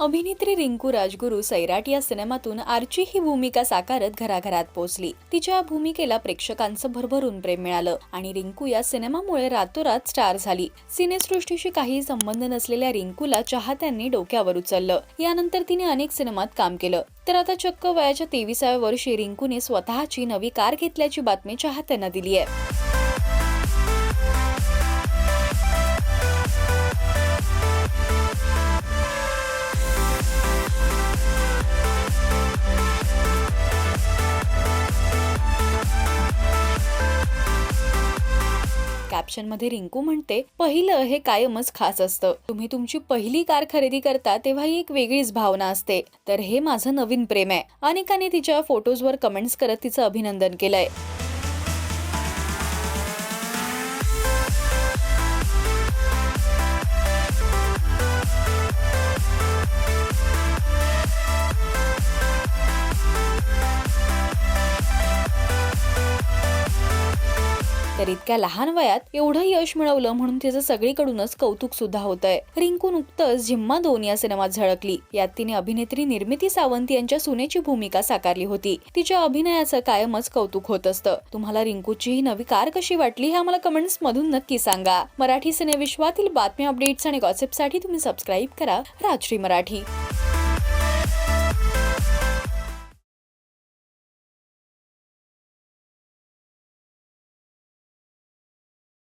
अभिनेत्री रिंकू राजगुरू सैराट या सिनेमातून आर्ची ही भूमिका साकारत घराघरात पोहोचली. तिच्या या भूमिकेला प्रेक्षकांचं भरभरून प्रेम मिळालं आणि रिंकू या सिनेमामुळे रातोरात स्टार झाली. सिनेसृष्टीशी काही संबंध नसलेल्या रिंकूला चाहत्यांनी डोक्यावर उचललं. यानंतर तिने अनेक सिनेमात काम केलं. तर आता चक्क वयाच्या तेविसाव्या वर्षी रिंकूने स्वतःची नवी कार घेतल्याची बातमी चाहत्यांना दिली आहे कॅप्शनमध्ये रिंकू म्हणते पहिलं हे कायमच खास असतं. तुम्ही तुमची पहिली कार खरेदी करता तेव्हा ही एक वेगळीच भावना असते. तर हे माझं नवीन प्रेम आहे. अनेकांनी तिच्या फोटोजवर कमेंट्स करत तिचं अभिनंदन केलंय. तर इतक्या लहान वयात एवढं यश मिळवलं म्हणून तिचं सगळीकडूनच कौतुक सुद्धा होत आहे रिंकू नुकतंच झिम्मा दोन या सिनेमात झळकली. यात तिने अभिनेत्री निर्मिती सावंत यांच्या सुनेची भूमिका साकारली होती. तिच्या अभिनयाचं कायमच कौतुक होत असतं. तुम्हाला रिंकूची ही नवी कार कशी वाटली हे आम्हाला कमेंट्स मधून नक्की सांगा. मराठी सिनेविश्वातील बातम्या अपडेट्स आणि गॉसिपसाठी तुम्ही सबस्क्राईब करा. राजश्री मराठी.